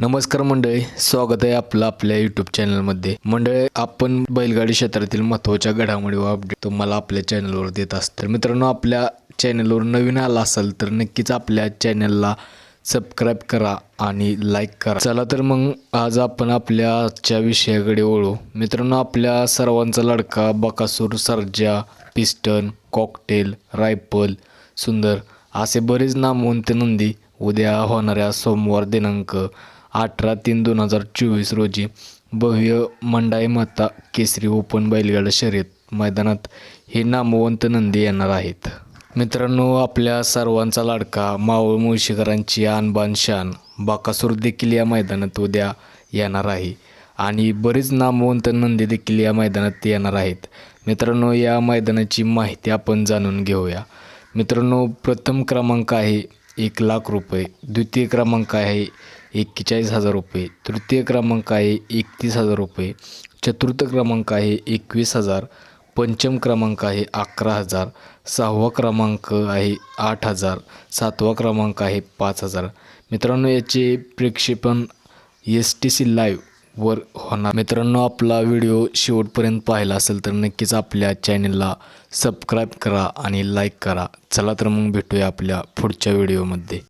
नमस्कार मंडळी स्वागत आहे आपलं आपल्या यूट्यूब चॅनलमध्ये मंडळी आपण बैलगाडी क्षेत्रातील महत्त्वाच्या घडामोडी व अपडेट तुम्हाला आपल्या चॅनलवर देत असतो. तर मित्रांनो आपल्या चॅनलवर नवीन आला असाल तर नक्कीच आपल्या चॅनलला सबस्क्राईब करा आणि लाईक करा. चला तर मग आज आपण आपल्या आजच्या विषयाकडे वळू. मित्रांनो आपल्या सर्वांचा लडका Bakasur Sarja piston cocktail rifle सुंदर असे बरेच नामवंत नंदी उद्या होणाऱ्या सोमवार दिनांक अठरा तीन दोन हजार चोवीस रोजी भव्य मंडाई माता केसरी ओपन बैलगाडा शर्यत मैदानात हे नामवंत नंदी येणार आहेत. मित्रांनो आपल्या सर्वांचा लाडका मावळ मुळशीकरांची आणबान शान बाकासूर देखील या मैदानात उद्या येणार आहे आणि बरीच नामवंत नंदी देखील या मैदानात येणार आहेत. मित्रांनो या मैदानाची माहिती आपण जाणून घेऊया. मित्रांनो प्रथम क्रमांक आहे एक लाख रुपये द्वितीय क्रमांक आहे एक्केचाळीस हजार रुपये. तृतीय क्रमांक आहे एकतीस हजार रुपये. चतुर्थ क्रमांक आहे एकवीस हजार. पंचम क्रमांक आहे अकरा हजार. सहावा क्रमांक आहे आठ हजार. सातवा क्रमांक आहे पाच हजार. मित्रांनो याचे प्रक्षेपण एस टी सी लाईव्ह वर होणार. मित्रांनो आपला व्हिडिओ शेवटपर्यंत पाहिला असेल तर नक्कीच आपल्या चॅनलला सबस्क्राईब करा आणि लाईक करा. चला तर मग भेटूया आपल्या पुढच्या व्हिडिओमध्ये.